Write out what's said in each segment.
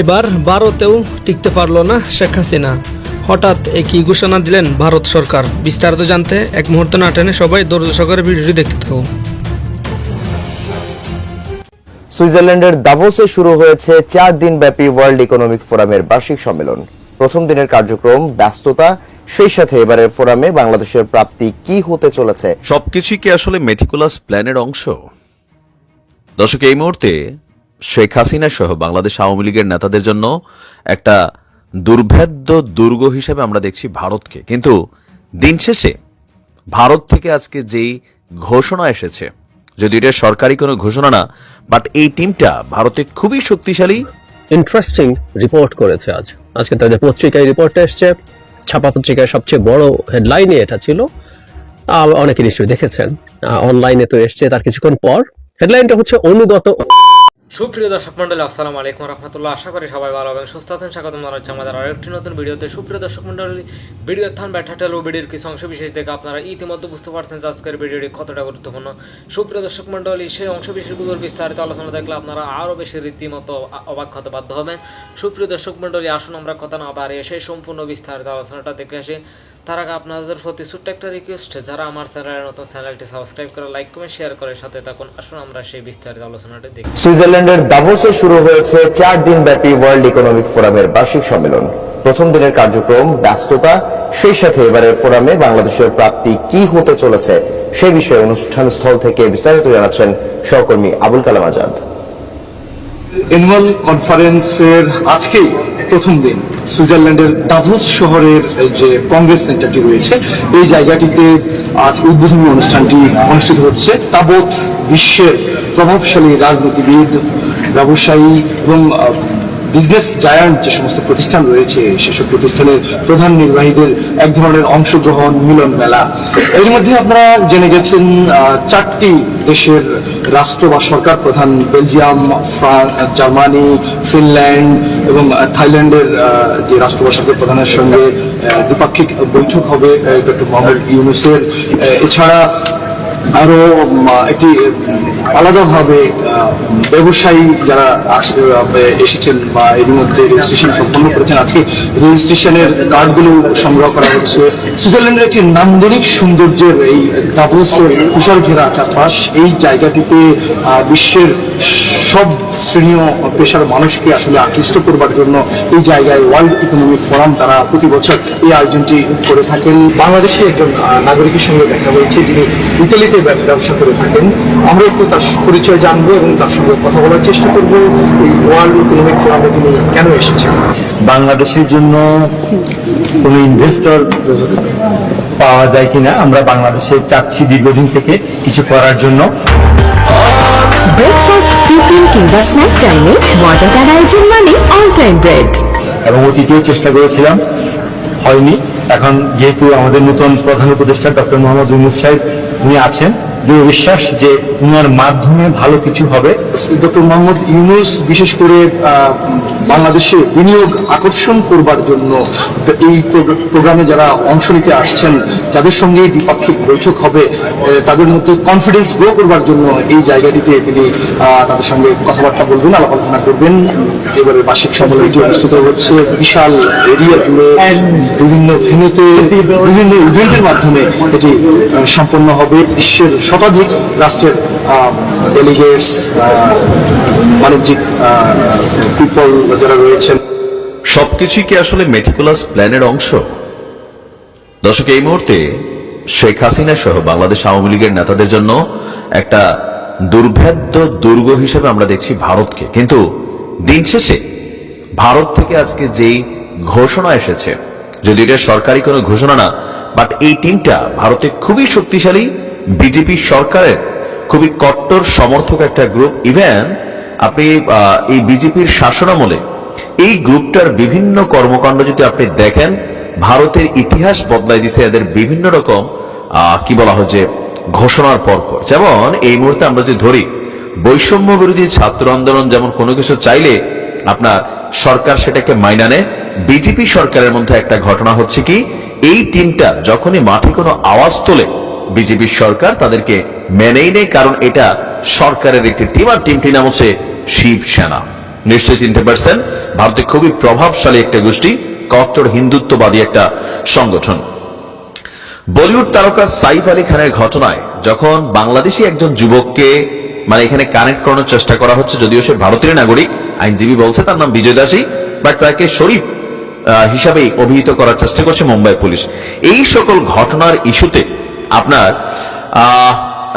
এবার ভারতেও টিকতে পারল না শেখ হাসিনা। হঠাৎ একই ঘোষণা দিলেন ভারত সরকার। বিস্তারিত জানতে এক মুহূর্ত না টেনে সবাই ধৈর্য সহকারে ভিডিওটি দেখতে থাকুন। সুইজারল্যান্ডের দাভোসে শুরু হয়েছে চার দিন ব্যাপী ওয়ার্ল্ড ইকোনমিক ফোরামের বার্ষিক সম্মেলন। প্রথম দিনের কার্যক্রম ব্যস্ততা সেই সাথে এবারের ফোরামে বাংলাদেশের প্রাপ্তি কি হতে চলেছে? সবকিছু কি আসলে মেটিকুলাস প্ল্যানের অংশ? দর্শক এই মুহূর্তে শেখ হাসিনা সহ বাংলাদেশ আওয়ামী লীগের নেতাদের জন্য একটা দুর্ভেদ্য দুর্গ হিসেবে আমরা দেখছি ভারতকে। কিন্তু দিন শেষে ভারত থেকে আজকে যেই ঘোষণা এসেছে যদি এটা সরকারি কোনো ঘোষণা না বাট এই টিমটা ভারতে খুবই শক্তিশালী। ইন্টারেস্টিং রিপোর্ট করেছে আজ। আজকে তাদের পত্রিকায় রিপোর্টটা এসছে। ছাপা পত্রিকায় সবচেয়ে বড় হেডলাইনে এটা ছিল। অনেকে নিশ্চয়ই দেখেছেন। অনলাইনে তো এসছে তার কিছুক্ষণ পর। হেডলাইনটা হচ্ছে অনুগত সুপ্রিয় দর্শক মন্ডলী আসসালামু আলাইকুম রহমতুল্লাহ। আশা করি সবাই ভালো এবং সুস্থ আছেন। স্বাগত জানাচ্ছি আমাদের আরেকটি নতুন ভিডিওতে। সুপ্রিয় দর্শক মন্ডলী ভিডিও থান ব্যাটাটেল ও ভিডিওর কিছু অংশ বিশেষ দেখে আপনারা ইতিমধ্যে বুঝতে পারছেন যে আজকের ভিডিওটি কতটা গুরুত্বপূর্ণ। সুপ্রিয় দর্শক মন্ডলী সেই অংশ বিশেষগুলোর বিস্তারিত আলোচনা দেখলে আপনারা আরও বেশি রীতিমতো অবাক হতে বাধ্য হবেন। সুপ্রিয় দর্শক মন্ডলী আসুন আমরা কথা না বাড়িয়ে সেই সম্পূর্ণ বিস্তারিত আলোচনাটা দেখে আসি। তার আগে আপনাদের প্রতি ছোট্ট একটা রিকোয়েস্ট যারা আমার চ্যানেলের নতুন চ্যানেলটি সাবস্ক্রাইব করে লাইক কমেন্ট শেয়ার করে সাথে থাকুন। আসুন আমরা সেই বিস্তারিত আলোচনাটি দেখি। সুইজারল্যান্ডের দাভোসে শুরু হয়েছে চার দিনব্যাপী ওয়ার্ল্ড ইকোনমিক ফোরামের বার্ষিক সম্মেলন। প্রথম দিনের কার্যক্রম ব্যস্ততা সেই সাথে এবারের ফোরামে বাংলাদেশের প্রাপ্তি কি হতে চলেছে সে বিষয়ে অনুষ্ঠান স্থল থেকে বিস্তারিত জানাচ্ছেন সহকর্মী আবুল কালাম আজাদ। অ্যানুয়াল কনফারেন্সের আজকেই প্রথম দিন। সুইজারল্যান্ডের ডাভোস শহরের যে কংগ্রেস সেন্টারটি রয়েছে, এই জায়গাটিতে আজ উদ্বোধনী অনুষ্ঠানটি অনুষ্ঠিত হচ্ছে। তাবৎ বিশ্বের প্রভাবশালী রাজনীতিবিদ, ব্যবসায়ী এবং বিজনেস জায়ান্ট যে সমস্ত প্রতিষ্ঠান রয়েছে, সেসব প্রতিষ্ঠানের প্রধান নির্বাহীদের এক ধরনের অংশগ্রহণ মিলন মেলা। এর মধ্যে আপনারা জেনে গেছেন চারটি দেশের রাষ্ট্র বা সরকার, প্রধান বেলজিয়াম ফ্রান্স জার্মানি, ফিনল্যান্ড এবং থাইল্যান্ডের যে রাষ্ট্র বা সরকার প্রধানের সঙ্গে দ্বিপাক্ষিক বৈঠক হবে ডক্টর মোহাম্মদ ইউনুসের। এছাড়া আরও একটি আলাদাভাবে ব্যবসায়ী যারা এসেছেন বা এর মধ্যে রেজিস্ট্রেশন সম্পন্ন করেছেন, আজকে রেজিস্ট্রেশনের কার্ডগুলো সংগ্রহ করা হচ্ছে। সুইজারল্যান্ডের একটি নান্দনিক সৌন্দর্যের এই দাভোসের কুশল ঘেরা চারপাশ, এই জায়গাটিতে বিশ্বের সব শ্রেণি ও পেশার মানুষকে আসলে আকৃষ্ট করবার জন্য এই জায়গায় ওয়ার্ল্ড ইকোনমিক ফোরাম তারা প্রতি বছর এই আয়োজনটি করে থাকেন। বাংলাদেশে একজন নাগরিকের সঙ্গে দেখা হয়েছে, যিনি ইতালিতে ব্যবসা করে থাকেন। আমরা তার পরিচয় জানব এবং তার সঙ্গে কথা বলার চেষ্টা করব। এই ওয়ার্ল্ড ইকোনমিক ফোরামে তিনি কেন এসেছেন? বাংলাদেশের জন্য কোনো ইনভেস্টর পাওয়া যায় কিনা আমরা বাংলাদেশে চাচ্ছি দীর্ঘদিন থেকে কিছু করার জন্য। ব্রেকফাস্ট টিফিন কিংবা স্ন্যাক টাইমে মজাদার আয়োজন মানে অল টাইম ব্রেড এবং অতীতেও চেষ্টা করেছিলাম হয়নি। এখন যেহেতু আমাদের নতুন প্রধান উপদেষ্টা ডক্টর মোহাম্মদ ইউনুস সাহেব উনি আছেন দৃঢ় বিশ্বাস যে উনার মাধ্যমে ভালো কিছু হবে। ডক্টর মোহাম্মদ ইউনুস বিশেষ করে বাংলাদেশে বিনিয়োগ আকর্ষণ করবার জন্য এই প্রোগ্রামে যারা অংশ নিতে আসছেন যাদের সঙ্গে দ্বিপাক্ষিক বৈঠক হবে। তাদের মধ্যে কনফিডেন্স গ্রো করবার জন্য এই জায়গাটিতে তিনি তাদের সঙ্গে কথাবার্তা বলবেন, আলাপ আলোচনা করবেন। এবারে বার্ষিক সম্মেলনটি অনুষ্ঠিত হচ্ছে। বিশাল এরিয়া জুড়ে বিভিন্ন ভেন্যুতে, বিভিন্ন ইভেন্টের মাধ্যমে এটি সম্পন্ন হবে। বিশ্বের শতাধিক রাষ্ট্রের ডেলিগেটস বাণিজ্যিক পিপল যারা রয়েছেন। সবকিছুই কি আসলে মেটিকুলাস প্ল্যানের অংশ? দর্শক, এই মুহূর্তে শেখ হাসিনা সহ বাংলাদেশ আওয়ামী লীগের নেতাদের জন্য একটা দুর্ভেদ্য দুর্গ হিসেবে আমরা দেখছি ভারতকে। কিন্তু দিন শেষে ভারত থেকে আজকে যেই ঘোষণা এসেছে, যদি এটা সরকারি কোনো ঘোষণা না বাট এই টিমটা ভারতে খুবই শক্তিশালী বিজেপি সরকারের খুবই কট্টর সমর্থক একটা গ্রুপ ইভেন আপনি এই বিজেপির শাসনামলে এই গ্রুপটার বিভিন্ন কর্মকাণ্ড যদি আপনি দেখেন, ভারতের ইতিহাস বদলাই দিছে এদের বিভিন্ন রকম কি বলা হয় যে, ঘোষণার পর পর যেমন এই মুহূর্তে আমরা যদি ধরি, বৈষম্য বিরোধী ছাত্র আন্দোলন যেমন কোনো কিছু চাইলে আপনার সরকার সেটাকে মাইনা নেয় বিজেপি সরকারের মধ্যে একটা ঘটনা হচ্ছে কি, এই টিমটা যখনই মাঠে কোনো আওয়াজ তোলে বিজেপি সরকার তাদেরকে মেনেই নেয় কারণ এটা সরকারের একটি টিম আর টিমটির নাম হচ্ছে শিবসেনা নিশ্চয়ই চিনতে পারছেন, ভারতে খুবই প্রভাবশালী একটা গোষ্ঠী, কট্টর হিন্দুত্ববাদী একটা সংগঠন। বলিউড তারকা সাইফ আলী খানের ঘটনায় যখন বাংলাদেশি একজন যুবককে মানে এখানে কানেক্ট করানোর চেষ্টা করা হচ্ছে, যদিও সে ভারতীয় নাগরিক, আইনজীবী বলছে, তার নাম বিজয় দাসী বাট তাকে শরীফ হিসাবেই অভিহিত করার চেষ্টা করছে মুম্বাই পুলিশ। এই সকল ঘটনার ইস্যুতে আপনার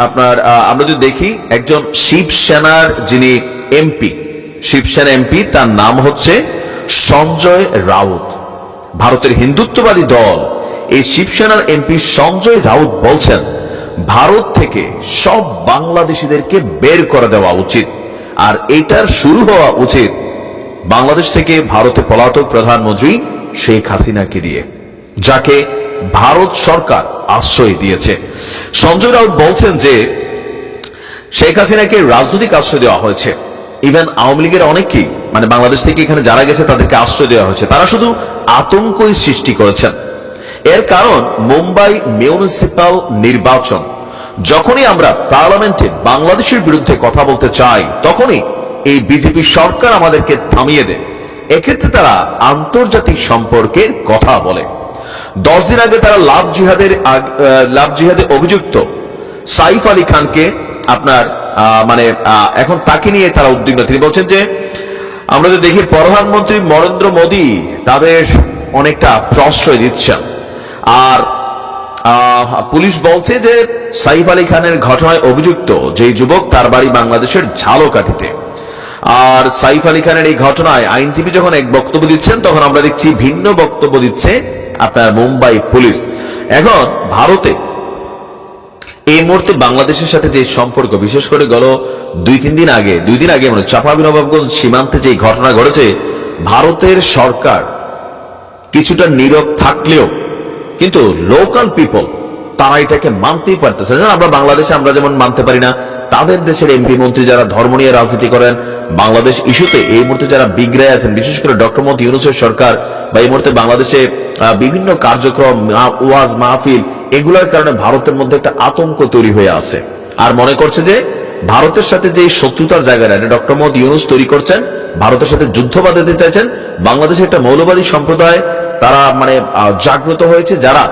আপনার আমরা যদি দেখি একজন শিবসেনার যিনি এমপি, শিবসেনা এমপি, তার নাম হচ্ছে সঞ্জয় রাউত। ভারতের হিন্দুত্ববাদী দল, এই শিবসেনার এমপি সঞ্জয় রাউত বলছেন, ভারত থেকে সব বাংলাদেশিদেরকে বের করে দেওয়া উচিত। আর এটার শুরু হওয়া উচিত বাংলাদেশ থেকে ভারতে পলাতক প্রধানমন্ত্রী শেখ হাসিনাকে দিয়ে। যাকে ভারত সরকার আশ্রয় দিয়েছে। সঞ্জয় রাউত বলছেন যে, শেখ হাসিনাকে রাজনৈতিক আশ্রয় দেওয়া হয়েছে। ইভেন আওয়ামী লীগের অনেকেই মানে বাংলাদেশ থেকে এখানে যারা গেছে তাদেরকে আশ্রয় দেওয়া হয়েছে। তারা শুধু আতঙ্কই সৃষ্টি করেছেন। এর কারণ, মুম্বাই মিউনিসিপাল নির্বাচন। যখনই আমরা পার্লামেন্টে বাংলাদেশের বিরুদ্ধে কথা বলতে চাই, তখনই এই বিজেপি সরকার আমাদেরকে থামিয়ে দেয়। এক্ষেত্রে তারা আন্তর্জাতিক সম্পর্কের কথা বলে। দশ দিন আগে তারা লাভ জিহাদের লাভ জিহাদে অভিযুক্ত। সাইফ আলী খানকে আপনার মানে এখন তাকে নিয়ে তারা উদ্বিগ্ন। তিনি বলছেন যে, আমরা যদি দেখি প্রধানমন্ত্রী নরেন্দ্র মোদী তাদের অনেকটা প্রশ্রয় দিচ্ছেন। আর পুলিশ বলছে যে, সাইফ আলী খানের ঘটনায় অভিযুক্ত যে যুবক তার বাড়ি বাংলাদেশের ঝালকাঠিতে। আর সাইফ আলী খানের এই ঘটনায় আইনজীবী যখন এক বক্তব্য দিচ্ছেন, তখন আমরা দেখছি ভিন্ন বক্তব্য দিচ্ছে আপনার মুম্বাই পুলিশ। এখন ভারতে এই মুহূর্তে বাংলাদেশের সাথে যে সম্পর্ক, বিশেষ করে গেল দুই, তিন দিন আগে, দুই দিন আগে মানে চাপাবিনবাবগঞ্জ সীমান্তে যে ঘটনা ঘটেছে, ভারতের সরকার কিছুটা নীরব থাকলেও কিন্তু লোকাল পিপল তারা এটাকে মানতেই পারতেছে না। আমরা বাংলাদেশে আমরা যেমন মানতে পারি না তাদের দেশের এমপি মন্ত্রী যারা ধর্ম নিয়ে রাজনীতি করেন, বাংলাদেশ ইস্যুতে এই মুহূর্তে যারা বিগ্রায় আছেন, বিশেষ করে ডক্টর মোহাম্মদ ইউনুসের সরকার বা এই মুহূর্তে বাংলাদেশে বিভিন্ন কার্যক্রম ওয়াজ, মাহফিল, এগুলোর কারণে ভারতের মধ্যে একটা আতঙ্ক তৈরি হয়ে আছে। আর মনে করছে যে, ভারতের সাথে যে শত্রুতার জায়গাটা ডক্টর মোহাম্মদ ইউনুস তৈরি করছেন, ভারতের সাথে যুদ্ধ বাঁধাতে চাইছেন, বাংলাদেশে একটা মৌলবাদী সম্প্রদায় তারা মানে জাগ্রত হয়েছে, যারা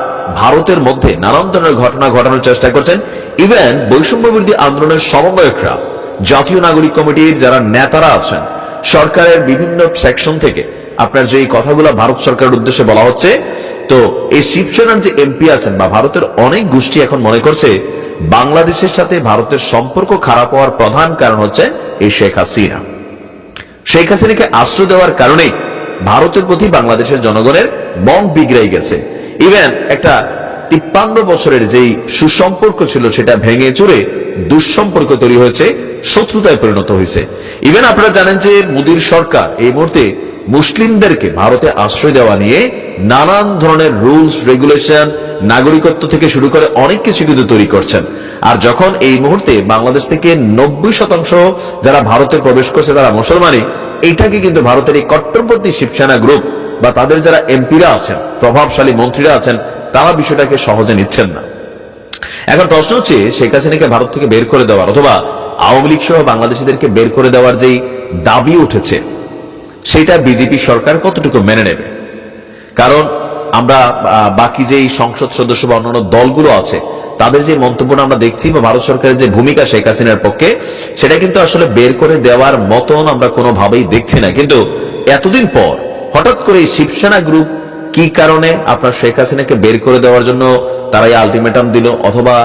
ভারতের মধ্যে নানান ধরনের ঘটনা ঘটানোর চেষ্টা করছেন। ইভেন বৈষম্য বিরোধী আন্দোলনের সমন্বয়করা, জাতীয় নাগরিক কমিটির যারা নেতারা আছেন, সরকারের বিভিন্ন সেকশন থেকে, আপনার যে এই কথাগুলো ভারত সরকারের উদ্দেশ্যে বলা হচ্ছে, তো এই শিবসেনার যে এমপি আছেন বা ভারতের অনেক গোষ্ঠী এখন মনে করছে, বাংলাদেশের সাথে ভারতের সম্পর্ক খারাপ হওয়ার প্রধান কারণ হচ্ছে এই শেখ হাসিনা। শেখ হাসিনাকে আশ্রয় দেওয়ার কারণে ভারতের প্রতি বাংলাদেশের জনগণের মন বিগড়াই গেছে। ইভেন একটা তিপ্পান্ন বছরের যেই সুসম্পর্ক ছিল সেটা ভেঙে চুরে দুঃসম্পর্ক তৈরি হয়েছে, শত্রুতায় পরিণত হয়েছে। ইভেন আপনারা জানেন যে মোদীর সরকার এই মুহূর্তে মুসলিমদেরকে ভারতে আশ্রয় দেওয়া নিয়ে নানান ধরনের রুলস, রেগুলেশন, নাগরিকত্ব থেকে শুরু করে অনেক কিছু কিন্তু তৈরি করছেন। আর যখন এই মুহূর্তে বাংলাদেশ থেকে নব্বই শতাংশ যারা ভারতে প্রবেশ করছে তারা মুসলমানই এইটাকে কিন্তু ভারতের এই কট্টরপন্থী শিবসেনা গ্রুপ বা তাদের যারা এমপিরা আছেন, প্রভাবশালী মন্ত্রীরা আছেন তারা বিষয়টাকে সহজে নিচ্ছেন না। এখন প্রশ্ন হচ্ছে, শেখ হাসিনাকে ভারত থেকে বের করে দেওয়ার অথবা আওয়ামী লীগ সহ বাংলাদেশিদেরকে বের করে দেওয়ার যেই দাবি উঠেছে, সেটা বিজেপি সরকার কতটুকু মেনে নেবে? কারণ আমরা বাকি যেই সংসদ সদস্য বা অন্যান্য দলগুলো আছে, তাদের যে মন্তব্যটা আমরা দেখছি বা ভারত সরকারের যে ভূমিকা শেখ হাসিনার পক্ষে, সেটা কিন্তু আসলে বের করে দেওয়ার মতন আমরা কোনোভাবেই দেখছি না। কিন্তু এতদিন পর হঠাৎ করে শিবসেনা গ্রুপ কি কারণে আপনার শেখ হাসিনাকে বের করে দেওয়ার জন্য তারা এই আলটিমেটাম দিল অথবা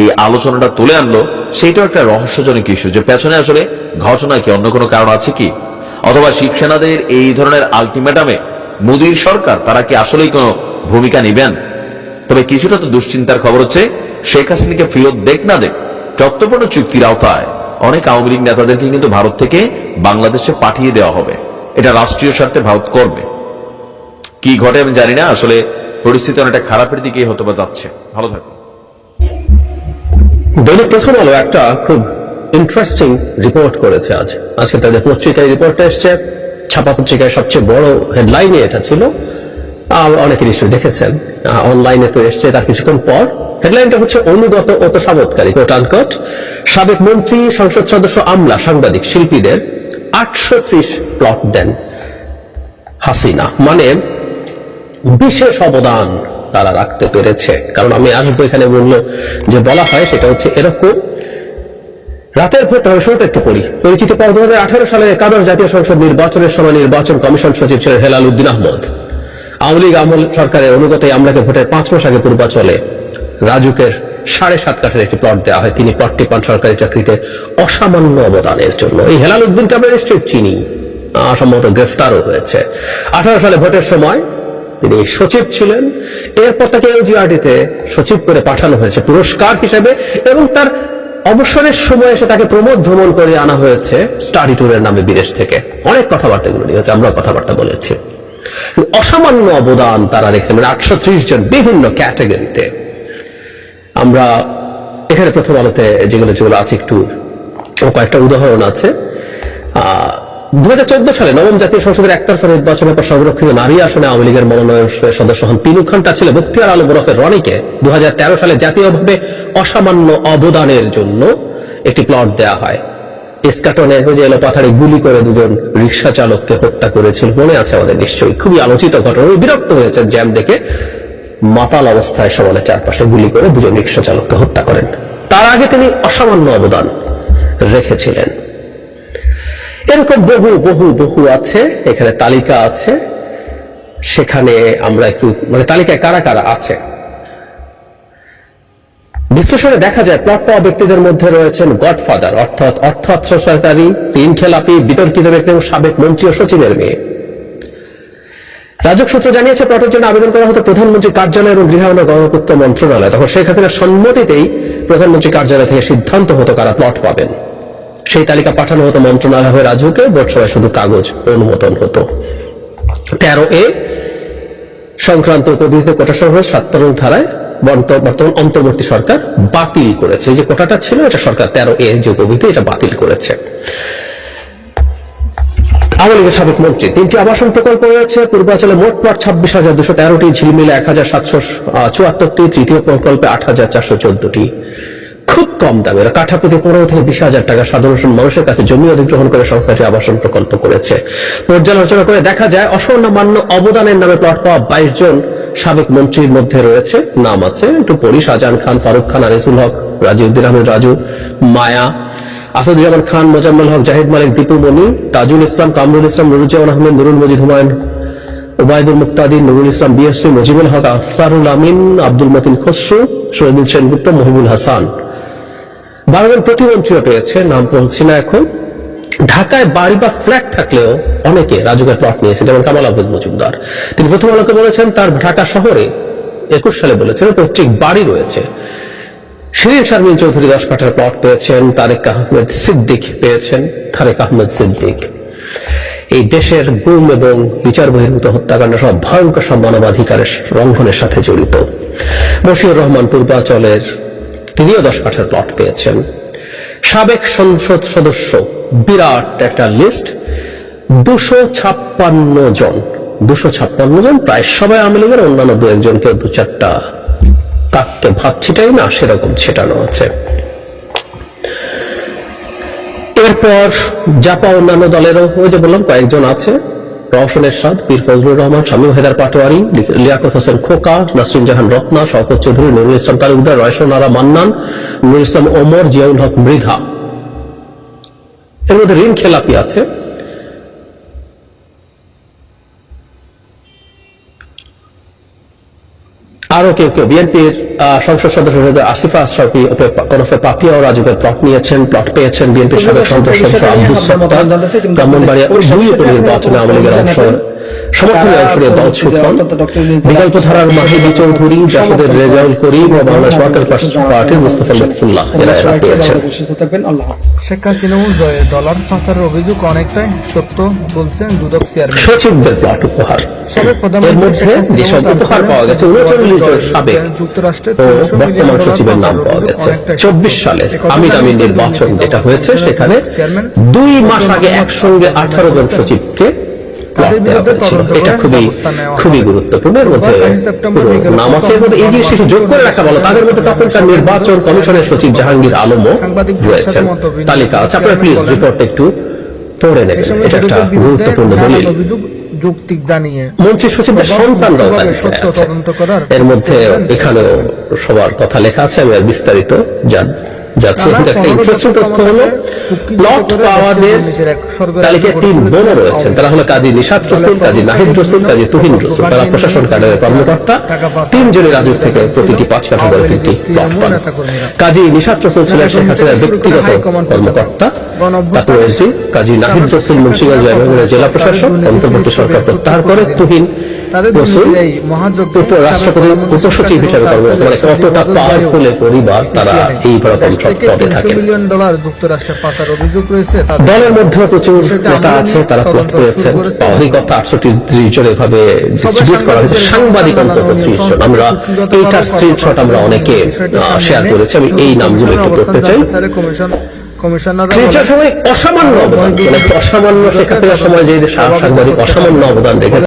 এই আলোচনাটা তুলে আনলো, সেইটাও একটা রহস্যজনক ইস্যু যে পেছনে আসলে ঘটনা কি, অন্য কোনো কারণ আছে কি? অথবা শিবসেনাদের এই ধরনের আলটিমেটামে মোদীর সরকার, তারা কি আসলেই কোনো ভূমিকা নিবেন? তবে কিছুটা তো দুশ্চিন্তার খবর হচ্ছে, শেখ হাসিনাকে ফেরত দেখ না দেখ চট্টপূর্ণ চুক্তির আওতায় অনেক আওয়ামী লীগ নেতাদেরকে কিন্তু ভারত থেকে বাংলাদেশে পাঠিয়ে দেওয়া হবে। এটা রাষ্ট্রীয় স্বার্থে ভারত করবে। কি ঘটে আমি জানি না। আসলে পরিস্থিতি অনেকটা খারাপের দিকেই হতে বা যাচ্ছে। ভালো থাকুন। দৈনিক প্রথম আলো একটা খুব ইন্টারেস্টিং রিপোর্ট করেছে আজ। আজকে তাদের পত্রিকায় রিপোর্টটা এসছে। ছাপা পত্রিকায় সবচেয়ে বড় হেডলাইনে এটা ছিল। অনেকে নিশ্চয়ই দেখেছেন। অনলাইনে তো এসছে তার কিছুক্ষণ পর। হেডলাইনটা হচ্ছে অনুগত ও তোষামতকারী কোট আনকট সাবেক মন্ত্রী, সংসদ সদস্য আমলা, সাংবাদিক, শিল্পীদের আটশো ত্রিশ প্লট দেন হাসিনা। মানে বিশেষ অবদান তারা রাখতে পেরেছে। কারণ আমি আসব এখানে বলল যে বলা হয় সেটা হচ্ছে এরকম। রাতের ভোট আমি শুরুটা একটু পড়ি। পরিচিতি পাওয়া দু হাজার সালে একাদশ জাতীয় সংসদ নির্বাচনের সময় নির্বাচন কমিশন সচিব ছিলেন হেলাল উদ্দিন আহমদ। আওয়ামী লীগ আমল সরকারের অনুগত আমলাকে ভোটের পাঁচ মাস আগে পূর্বাচলে রাজুকের সাড়ে সাত কাঠের একটি প্লট দেওয়া হয়। তিনি প্লটটি পান সরকারি চাকরিতে অসামান্য অবদানের জন্য। এই হেলাল উদ্দিনকে আমরা নিশ্চয়ই চিনি। সম্ভবত গ্রেফতারও হয়েছে। আঠারো সালে ভোটের সময় তিনি সচিব ছিলেন। এরপর তাকে এলজিআরডিতে সচিব করে পাঠানো হয়েছে পুরস্কার হিসেবে এবং তার অবসরের সময় এসে তাকে প্রমোদ ভ্রমণ করে আনা হয়েছে স্টাডি ট্যুরের নামে বিদেশ থেকে। অনেক কথাবার্তা গুলো নিয়ে আমরা কথাবার্তা বলেছি। অসামান্য অবদান তারা রেখেছে মানে আটশো ত্রিশ জন বিভিন্ন ক্যাটাগরিতে। আমরা এখানে প্রথম আলোতে যেগুলো যেগুলো আছে, একটু কয়েকটা উদাহরণ আছে। দু হাজার চোদ্দ সালে নবম জাতীয় সংসদের একতরফা নির্বাচনের পর সংরক্ষিত নারী আসনে আওয়ামী লীগের মনোনয়ন সদস্য হন পিনু খান তার ছেলে বক্তিয়ার আলম ওরফে রনিকে। দু সালে জাতীয়ভাবে অসামান্য অবদানের জন্য একটি প্লট দেয়া হয়। ইস্কাটনে যে এলো পাথারে গুলি করে দুজন রিক্সা চালককে হত্যা করেছিল। মনে আছে আমাদের নিশ্চয়ই। খুবই আলোচিত ঘটনা। বিরক্ত হয়েছে জ্যাম দেখে। মাতাল অবস্থায় সমানে চারপাশে গুলি করে দুজন রিক্সা চালককে হত্যা করেন। তার আগে তিনি অসামান্য অবদান রেখেছিলেন। এরকম বহু বহু বহু আছে, এখানে তালিকা আছে। সেখানে আমরা একটু মানে তালিকায় কারা কারা আছে? বিশ্লেষণে দেখা যায় প্লট পাওয়া ব্যক্তিদের মধ্যে রয়েছেন গডফাদার, অর্থাৎ অর্থ সরকারি ঋণ খেলাপি বিতর্কিত ব্যক্তি এবং সাবেক মন্ত্রী ও সচিবের মেয়ে। রাজক সূত্র জানিয়েছে, প্লটের জন্য আবেদন করা হতো প্রধানমন্ত্রী কার্যালয় এবং গৃহায়ন ও গণপূর্ত মন্ত্রণালয়। তখন শেখ হাসিনার সম্মতিতেই প্রধানমন্ত্রী কার্যালয় থেকে সিদ্ধান্ত হতো কারা প্লট পাবেন। সেই তালিকা পাঠানো হতো মন্ত্রণালয় রাজুকে, বোর্ড শুধু কাগজ অনুমোদন হতো। তেরো এ সংক্রান্ত উপবিধিত কোটা সহ সাতান্ন ধারায় বর্ত- বর্তমান অন্তর্বর্তী সরকার বাতিল করেছে। যে কোটাটা ছিল, এটা সরকার তেরো এ যে উপবিধি এটা বাতিল করেছে। আওয়ামী লীগের সাবেক মন্ত্রী, তিনটি আবাসন প্রকল্প রয়েছে। পূর্বাঞ্চলে মোট প্লট ছাব্বিশ হাজার দুশো তেরোটি, ঝিলমিলে এক হাজার সাতশো চুয়াত্তরটি, তৃতীয় প্রকল্পে আট হাজার চারশো চোদ্দটি। খুব কম দামে। কাঠা প্রতি পনেরো থেকে বিশ হাজার টাকা সাধারণ মানুষের কাছে জমি অধিগ্রহণ করে সংস্থাটি আবাসন প্রকল্প করেছে। পর্যালোচনা করে দেখা যায়, অসামান্য অবদানের নামে প্লট পাওয়া বাইশ জন সাবেক মন্ত্রীর মধ্যে রয়েছে। নাম আছে একটু পড়ি, শাহজাহান খান, ফারুক খান, আনিসুল হক, রাজিউদ্দিন আহমেদ, রাজু, মায়া, আসাদুজ্জামান খান, মোজাম্মেল হক, জাহিদ মালিক, দীপু মনি, তাজুল ইসলাম, কামরুল ইসলাম, নুরুজ্জামান আহমেদ, নুরুল মজিদ হুমায়ুন ওবায়দুল মুক্তাদির নুরুল ইসলাম বিএসসি মুজিবুল হক আফতারুল আমিন, আব্দুল মতিন খসরু, শহীদুল সেনগুপ্ত, মহিবুল হাসান। বারো জন প্রতিমন্ত্রীও পেয়েছে, নাম বলছি না এখন। ঢাকায় বাড়ি বা ফ্ল্যাট থাকলেও অনেকে রাজুকের প্লট নিয়েছে, যেমন কামাল আহমেদ মজুমদার। তিনি প্রথম আলোকে বলেছেন, তার ঢাকা শহরে একুশ সালে বলেছেন, পৈতৃক বাড়ি রয়েছে। শিরিন শারমিন চৌধুরী দশ কাঠার প্লট পেয়েছেন, তারেক আহমেদ সিদ্দিক পেয়েছেন, তারেক আহমেদ সিদ্দিক। এই দেশের গুম এবং বিচার বহির্ভূত হত্যাকাণ্ড সব ভয়ঙ্কর সব মানবাধিকারের লঙ্ঘনের সাথে জড়িত। বশিউর রহমান পূর্বাচলের তিনিও দশ কাঠের প্লট পেয়েছেন। সাবেক সংসদ সদস্য, বিরাট একটা লিস্ট দুশো ছাপ্পান্ন জন। দুশো ছাপ্পান্ন জন, প্রায় সবাই আওয়ামী লীগের অন্যান্য দু একজনকে দু চারটা কাককে ভাত ছিটাই না? সেরকম ছেটানো আছে। এরপর জাপা অন্যান্য দলেরও, ওই যে বললাম, কয়েকজন আছে। রওশন এরশাদ পীর ফজলুর রহমান শামীম হেদার পাটোয়ারি, লিয়াকত হোসেন খোকা, নাসরিন জাহান রত্না, শওকত চৌধুরী, নুরুল ইসলাম তালুকদার রয়সন আরা মান্নান, নুরুল ইসলাম ওমর, জিয়াউল হক মৃধা। এর মধ্যে ঋণ খেলাপি আছে। আরও কেউ কেউ বিএনপির সংসদ সদস্য আসিফা আশরাফি ওরফে পাপিয়া ও রাজুকের প্লট নিয়েছেন প্লট পেয়েছেন বিএনপির সাবেক সংসদ সদস্য আব্দুল সত্তার। ব্রাহ্মণবাড়িয়া দুই উপনির্বাচনে আওয়ামী লীগের অংশ সমর্থনে অংশ নিয়ে দল ছুটন বিকল্প ধারার মাহিদি চৌধুরী জাসদের রেজাউল করিম ও বাংলাদেশ ওয়ার্কার পার্টির মুস্তফা লুৎফুল্লাহ এরা এরা পেয়েছেন শেখ হাসিনা ডলার পাচারের অভিযোগ অনেকটাই সত্য বলছেন দুদক চেয়ারম্যান সচিবদের প্লট উপহার। এর মধ্যে যেসব উপহার পাওয়া গেছে উনচল্লিশ জন সাবেক যুক্তরাষ্ট্রের ও বর্তমান সচিবের নাম পাওয়া গেছে। চব্বিশ আমির আমির জানিয়েছেন নির্বাচন যেটা হয়েছে সেখানে দুই মাস আগে একসঙ্গে আঠারো জন সচিবকে এটা খুবই। খুবই গুরুত্বপূর্ণ এর মধ্যে গত 28 সেপ্টেম্বর পুরো বিকেলে নাম আছে এর মধ্যে এই যোগ করে রাখা ভালো তাদের মধ্যে তখনকার নির্বাচন কমিশনের সচিব জাহাঙ্গীর আলমও রয়েছেন। তালিকা আছে। আপনারা প্লিজ রিপোর্ট একটু পড়ে নেবেন। এটা একটা গুরুত্বপূর্ণ দলিল। যৌক্তিক জানিয়ে মন্ত্রী সচিবদের সন্তানরাও এর মধ্যে এখানেও সবার কথা লেখা আছে আমি আর বিস্তারিত জান যাচ্ছে। কিন্তু একটা ইন্টারেস্টিং তথ্য হলো লট পাওয়ারদের তালিকায় তিন বোনও রয়েছেন। তারা হলো কাজী নিশাত রসুল কাজী নাহিদ রসুল কাজী তুহিন রসুল। তারা প্রশাসন কার্ডের কর্মকর্তা। তিনজনের থেকে প্রতিটি পাঁচ কাঠা করে তিনটি প্লট পান কাজী নিশাত রসুল ছিলেন শেখ হাসিনার ব্যক্তিগত কর্মকর্তা। এসডি কাজী নাহিদ রসুল মুন্সিগঞ্জ বিভাগের জেলা প্রশাসক অন্তর্বর্তী সরকার প্রত্যাহার করে তুহিন উপরাষ্ট্রপতির উপসচিব হিসেবে কর্মরত মানে কতটা পাওয়ারফুল পরিবার তারা এই রকম পদে তাদের দলের মধ্যে প্রচুর নেতা আছে তারা প্লট করেছেন। পাওয়ারই আটষট্টি জন এভাবে ডিস্ট্রিবিউট করা হয়েছে। সাংবাদিক অন্তত ত্রিশ জন আমরা এইটার স্ক্রিনশট আমরা অনেকে শেয়ার করেছি। আমি এই নামগুলো একটু করতে চাই। সময় অসামান্য অবদান। মানে অসামান্য শেখ হাসিনার সময় যে সাংবাদিক অসামান্য অবদান রেখেছে